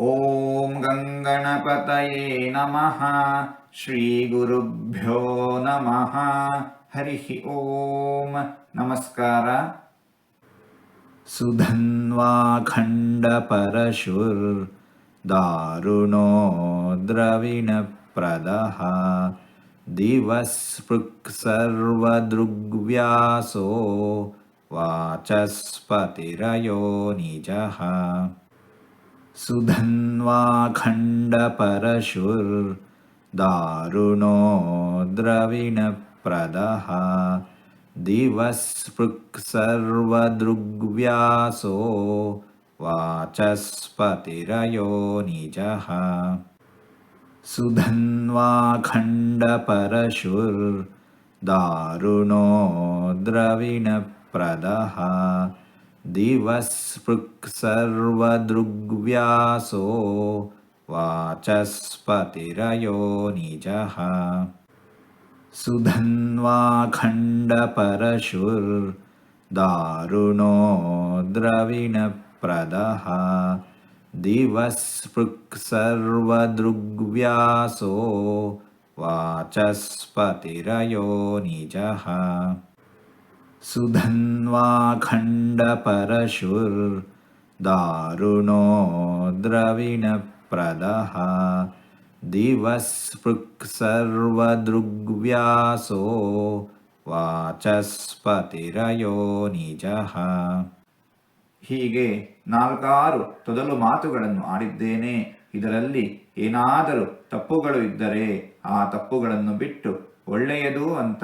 ॐ गङ्गणपतये नमः श्रीगुरुभ्यो नमः। हरिः ॐ नमस्कार। सुधन्वाखण्डपरशुर्दारुणो द्रविणप्रदः। दिवस्पृक् सर्वदृग्व्यासो वाचस्पतिरयो निजः। सुधन्वाखण्डपरशुर्दारुणो द्रविणप्रदः दिवस्पृक्सर्वदृग्व्यासो वाचस्पतिरयो निजः। सुधन्वाखण्डपरशुर्दारुणो द्रविणप्रदः दिवस्पृक्सर्वदृग्व्यासो वाचस्पतिरयो निजः। सुधन्वाखण्डपरशुर्दारुणो द्रविणप्रदः। दिवस्पृक्सर्वदृग्व्यासो वाचस्पतिरयो निजः सुधन्वाखण्डपरशुर्दारुणो द्रविणप्रदः दिवस्पृक्सर्वदृग्व्यासो ವಾಚಸ್ಪತಿರಯೋ ನಿಜಃ ಹೀಗೆ ನಾಲ್ಕಾರು ತೊದಲು ಮಾತುಗಳನ್ನು ಆಡಿದ್ದೇನೆ ಇದರಲ್ಲಿ ಏನಾದರೂ ತಪ್ಪುಗಳು ಇದ್ದರೆ ಆ ತಪ್ಪುಗಳನ್ನು ಬಿಟ್ಟು ಒಳ್ಳೆಯದು ಅಂತ